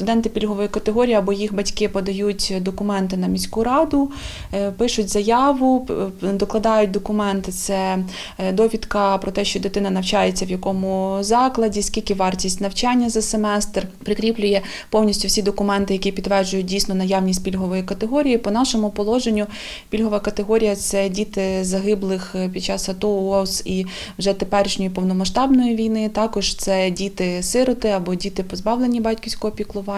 Студенти пільгової категорії або їх батьки подають документи на міську раду, е, пишуть заяву, п- докладають документи. Це е, довідка про те, що дитина навчається в якому закладі, скільки вартість навчання за семестр, прикріплює повністю всі документи, які підтверджують дійсно наявність пільгової категорії. По нашому положенню пільгова категорія це діти загиблих е, під час АТО, ООС і вже теперішньої повномасштабної війни. Також це діти-сироти або діти позбавлені батьківського піклування.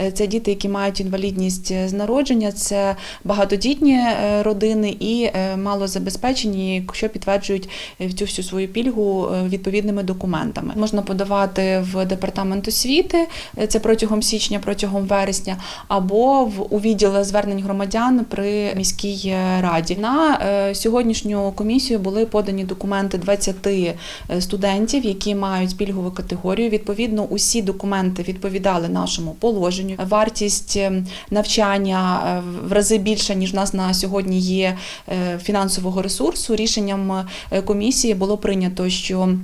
Е, Це діти, які мають інвалідність е, з народження, це багатодітні е, родини і малозабезпечені, що підтверджують цю всю свою пільгу відповідними документами. Можна подавати в департамент освіти, це протягом січня, протягом вересня, або в у відділ звернень громадян при міській раді. На сьогоднішню комісію були подані документи 20 е, студентів, які мають пільгову категорію. Відповідно, усі документи відповідали нашому положенню. Вартість е, навчання е, в рази більша ніж в нас на сьогодні є е, фінансового ресурсу. Рішенням е, комісії було прийнято, що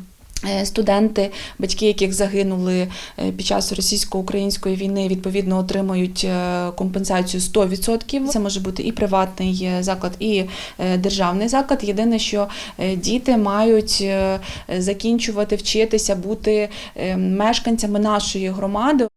Студенти, батьки яких загинули під час російсько-української війни, відповідно отримують компенсацію 100%. Це може бути і приватний заклад, і державний заклад. Єдине, що діти мають закінчувати, вчитися, бути е, мешканцями нашої громади.